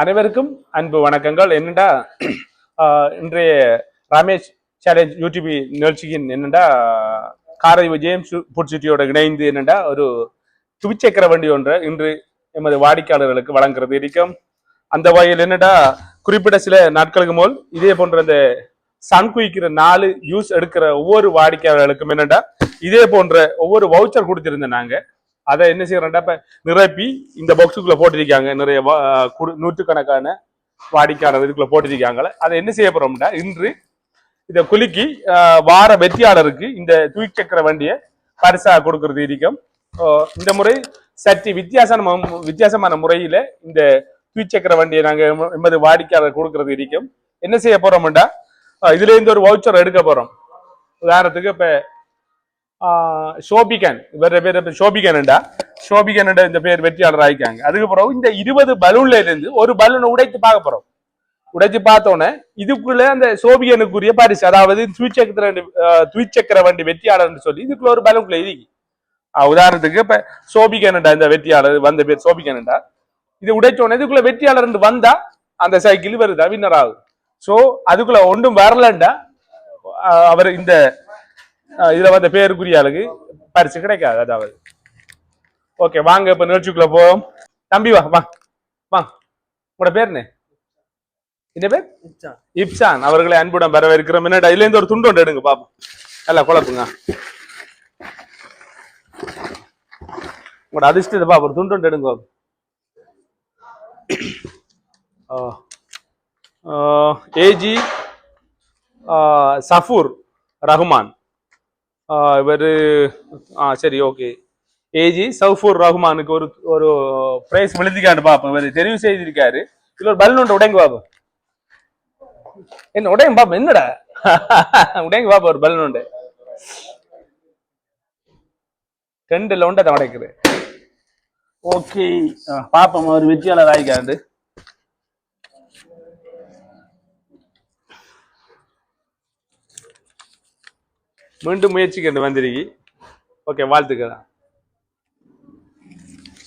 அனைவருக்கும் அன்பு வணக்கங்கள். என்னடா இன்றைய ரமேஷ் சேலஞ்ச் யூடிபி நிகழ்ச்சியின் என்னடா காரை விஜயம் புட்சிட்டியோட இணைந்து என்னடா ஒரு துவிச்சக்கர வண்டி ஒன்றை இன்று எமது வாடிக்கையாளர்களுக்கு வழங்குறது இருக்கும். அந்த வகையில் என்னடா குறிப்பிட்ட சில நாட்களுக்கு போல் இதே போன்ற அந்த சன் குயிக்கிற நாலு யூஸ் எடுக்கிற ஒவ்வொரு வாடிக்கையாளர்களுக்கும் என்னடா இதே போன்ற ஒவ்வொரு வவுச்சர் கொடுத்திருந்தோம் நாங்கள் அதை என்ன செய்யறோம்டா இப்போ நிரப்பி இந்த பாக்ஸுக்குள்ளே போட்டிருக்காங்க. நிறைய குடு- நூற்றுக்கணக்கான வாடிக்கையாளர் இதுக்குள்ள போட்டிருக்காங்களே அதை என்ன செய்ய போறோம்னா இன்று இதை குலுக்கி வார வெற்றியாளருக்கு இந்த தூக்கி சக்கர வண்டியை பரிசாக கொடுக்கறது இருக்கும் இந்த முறை சற்று வித்தியாசமான வித்தியாசமான முறையில் இந்த தூக்கி சக்கர வண்டியை நாங்கள் எமது வாடிக்கையாளர் கொடுக்கறது இருக்கும் என்ன செய்ய போறோம்டா? இதுலேருந்து ஒரு வவுச்சர் எடுக்க போகிறோம் உதாரணத்துக்கு இப்போ ஷோபிகன் இவர பேர் ஷோபிகன்டா ஷோபிகன் இந்த பேர் வெற்றியாளர் ஆயிக்காங்க அதுக்கு பிறகு இந்த இருபது பலூன்ல இருந்து ஒரு பலூனை உடைத்து பார்க்க போறோம் உடைச்சு பார்த்தோன்னே இதுக்குள்ள அந்த சோபியனுக்குரிய பரிசு அதாவது துவிச்சக்கர துவிச்சக்கர வண்டி வெற்றியாளர்னு சொல்லி இதுக்குள்ள ஒரு பலூன்குள்ள இருக்கு உதாரணத்துக்கு இப்ப சோபிகனண்டா இந்த வெற்றியாளர் வந்த பேர் சோபிகனண்டா இது உடைச்ச உடனே இதுக்குள்ள வெற்றியாளர் வந்தா அந்த சைக்கிள் வருதா வின்னர் ஆகுது சோ அதுக்குள்ள ஒன்றும் வரலண்டா அவர் இந்த இதுல வந்த பேருக்குரிய ஆளுக்கு பரிசு கிடைக்காது அதாவது. ஓகே வாங்க இப்ப நிகழ்ச்சிக்குள்ள போவோம். தம்பி வா வா வா. உங்களோட பேர் என்ன? இந்த பேர்? இப்சான். அவர்களை அன்புடன் வரவேற்கிறோம். என்னடா இதுல இருந்து ஒரு துண்டு ஒன்று எடுங்க பாப்போம். நல்லா குழப்புங்க. உங்களோட அதிர்ஷ்டத்தை பாப்போம். ஒரு துண்டு ஒன்று எடுங்க. A G Safoor Rahman. இவர் ஆ சரி ஓகே ஏஜி சவுஃபூர் ரஹ்மானுக்கு ஒரு ஒரு பிரைஸ் விழுந்திக்காண்டு பார்ப்போம் இவர் தெரிவு செய்திருக்காரு. இதுல ஒரு பலூன் உண்டு உடைங்க பாப்போம். என்ன உடையும் பாப்போம் என்னடா? உடையங்க பாப்போம் ஒரு பலூன் உண்டு ரெண்டுல உண்டை உடைக்குது ஓகே பாப்போம் ஒரு வெற்றியாளர் ஆகிக்காண்டு மீண்டும் முயற்சிக்கு வந்திருக்கி. ஓகே வாழ்த்துக்கள்.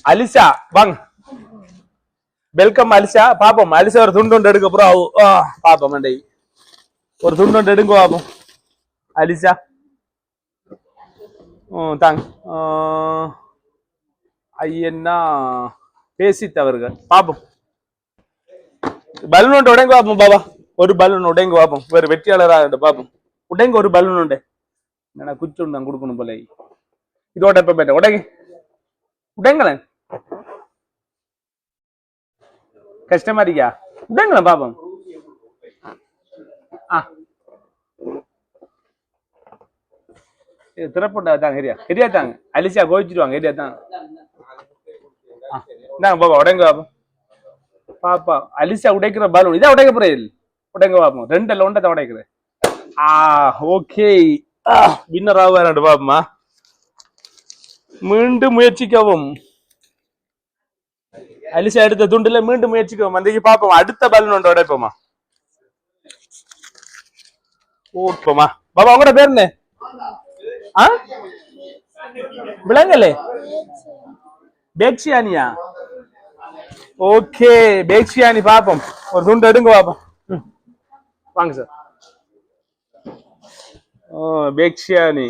அலிசா வாங்க. Welcome Alisa. பாப்போம். அலிசா ஒரு துண்டு ஒன்று எடுக்க அப்புறம் பாப்போம் மண்டை ஒரு துண்டு ஒன்று எடுங்க பாப்போம். அலிசா. ம் தாங்க ஆ, ஐயன்னா தவறுகள் பாப்போம். பலூன் ஒன்று உடங்க பாப்போம் பாபா ஒரு பலூன் உடைங்க பாப்போம். வேறு வெற்றியாளராக பாப்போம். உடைங்க ஒரு பலூன் உண்டே என்னடா குச்சி ஒன்று கொடுக்கணும் போல. இதோட எப்ப பேட்ட உடங்க உடங்களேன் கஷ்டமா இருக்கியா? உடைங்களேன் பாப்போம். ஆ. இது திறப்பட்டா தாங்க ஹெரியா. ஹெரியா தாங்க. அலிசியா கோவிச்சிடுவாங்க ஹெரியா தாங்க இந்தாங்க பாப்பா உடைங்க பாப்போம். பாப்பா அலிசியா உடைக்கிற பலூன் இதான் உடைக்க போறேன். உடைங்க பாப்போம். ரெண்டு லோண்டை தான் உடைக்கிறேன். ஆ ஓகே. வின்னர் ஆவாரு பாப்பமா மீண்டும் முயற்சிக்கவும். அலிசா எடுத்த துண்டுல மீண்டும் முயற்சிக்கவும். வந்தீங்க பாப்போம். அடுத்த பலன் ஒன்று உடைப்போமா ஓப்போமா பாபா உங்களோட பேர் என்ன? ஆ? விளங்கலே பேக்ஷியானியா? ஓகே பேக்ஷியானி பாப்போம். ஒரு துண்டு எடுங்க பாப்போம். வாங்க சார். பேக்ஷியானி.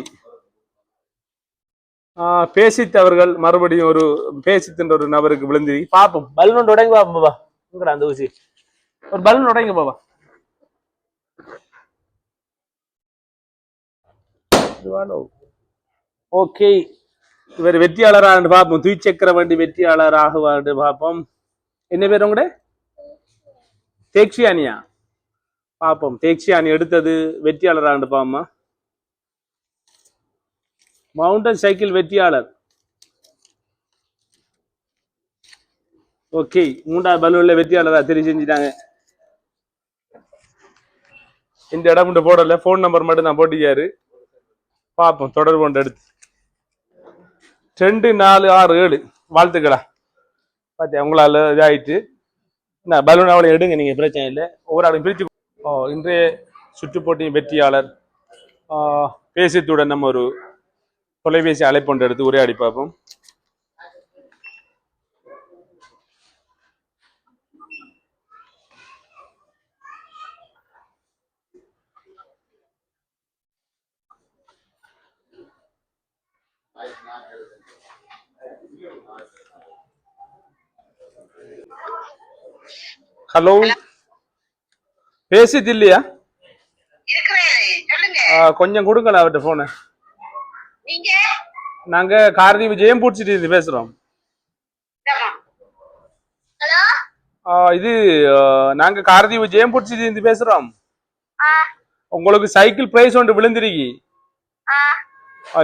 பேசித் அவர்கள் மறுபடியும் ஒரு பேசித்தின்ற ஒரு நபருக்கு விழுந்து பாப்போம். பலூன் உடைங்க பாப்போம் பாபா அந்த ஊசி. ஒரு பலூன் உடைங்க பாபா ஓகே. இவர் வெற்றியாளராக பார்ப்போம் துய்ச்சக்கர வண்டி வெற்றியாளராக பார்ப்போம் என்ன பேர் உங்களோட தேக்ஷியானியா? பார்ப்போம் தேக்ஷியானி எடுத்தது வெற்றியாளராக பாப்போமா? மவுண்டன் சைக்கிள் வெற்றியாளர். ஓகே மூன்றாவது பலூன்ல வெற்றியாளராக தெரிவு செஞ்சுட்டாங்க. இந்த இடம் மட்டும் போடல ஃபோன் நம்பர் மட்டும் தான் போட்டிக்காரு பார்ப்போம் தொடர்பு கொண்டு எடுத்து. ரெண்டு நாலு ஆறு ஏழு. வாழ்த்துக்களா. பார்த்தியா உங்களால் இதாயிட்டு. என்ன பலூன் அவளை எடுங்க நீங்கள் பிரச்சனை இல்லை. ஒவ்வொரு ஆளும் பிரித்து ஓ இன்றைய சுற்றுப்போட்டியின் வெற்றியாளர். பேசியத்துடன் நம்ம ஒரு தொலைபேசி அழைப்பு அழைப்பொன்று எடுத்து உரையாடி பார்ப்போம். ஹலோ. பேசிது இல்லையா? கொஞ்சம் கொடுங்களேன் அவர்கிட்ட போன நீங்க? நாங்க காரதி விஜயம் பூச்சிட்டு இருந்து பேசுறோம். இது நாங்க காரதி விஜயம் பூச்சிட்டு இருந்து பேசுறோம். உங்களுக்கு சைக்கிள் பிரைஸ் ஒன்று விழுந்திருக்கி.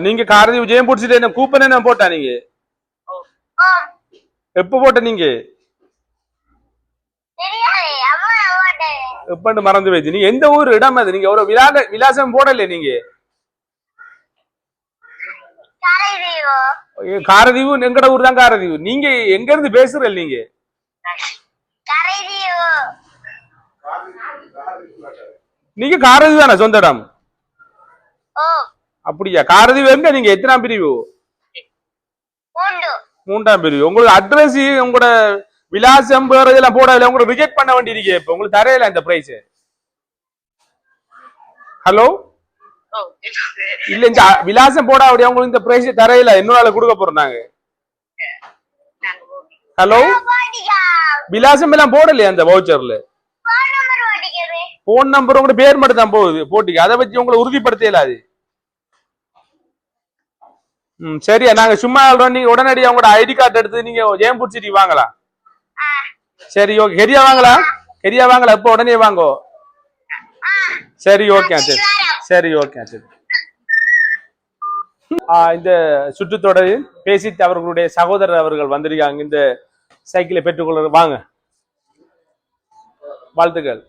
நீங்க காரதி விஜயம் பூச்சிட்டு என்ன கூப்பன் என்ன போட்டா நீங்க? எப்ப போட்ட நீங்க? எப்பன்னு மறந்து போயிடுச்சு. நீங்க எந்த ஊர் இடம் அது? நீங்க ஒரு விலாக விலாசம் போடல நீங்க? காரதீவு. எங்கட ஊர் தான் காரதீவு. நீங்க எங்க இருந்து பேசுறீங்க நீங்க? நீங்க காரதீவு தானே சொந்த இடம்? அப்படியா? காரதீவு எங்க? நீங்க எத்தனாம் பிரிவு? மூன்றாம் பிரிவு. உங்களுக்கு அட்ரஸ் உங்களோட விலாசம் வேற இதெல்லாம் போடல உங்களுக்கு ரிஜெக்ட் பண்ண வேண்டி இருக்கே இப்ப. உங்களுக்கு தரையில இந்த பிரைஸ் ஹலோ இல்ல இந்த விலாசம் போட அப்படியே உங்களுக்கு இந்த பிரைஸ் தரையில இன்னொரு கொடுக்க போறோம் நாங்க. ஹலோ விலாசம் எல்லாம் போடலையா அந்த வவுச்சர்ல போன் நம்பர் உங்களோட பேர் மட்டும் தான் போகுது போட்டிக்கு. அதை வச்சு உங்களை உறுதிப்படுத்த இயலாது ம் சரியா. நாங்க சும்மா சொல்றோம். நீங்க உடனடியாக உங்களோட ஐடி கார்டு எடுத்து நீங்க ஜெயம் சிட்டி வாங்கலாம். சரி ஓகே கெரியா வாங்கலாம். கெரியா வாங்கலாம். இப்போ உடனே வாங்கோ. சரி ஓகே சரி. சரி ஓகே சரி. ஆ, இந்த சுற்றுத்தொடரில் பேசிட்டு அவர்களுடைய சகோதரர் அவர்கள் வந்திருக்காங்க. இந்த சைக்கிளை பெற்றுக்கொள்ள வாங்க. வாழ்த்துக்கள்.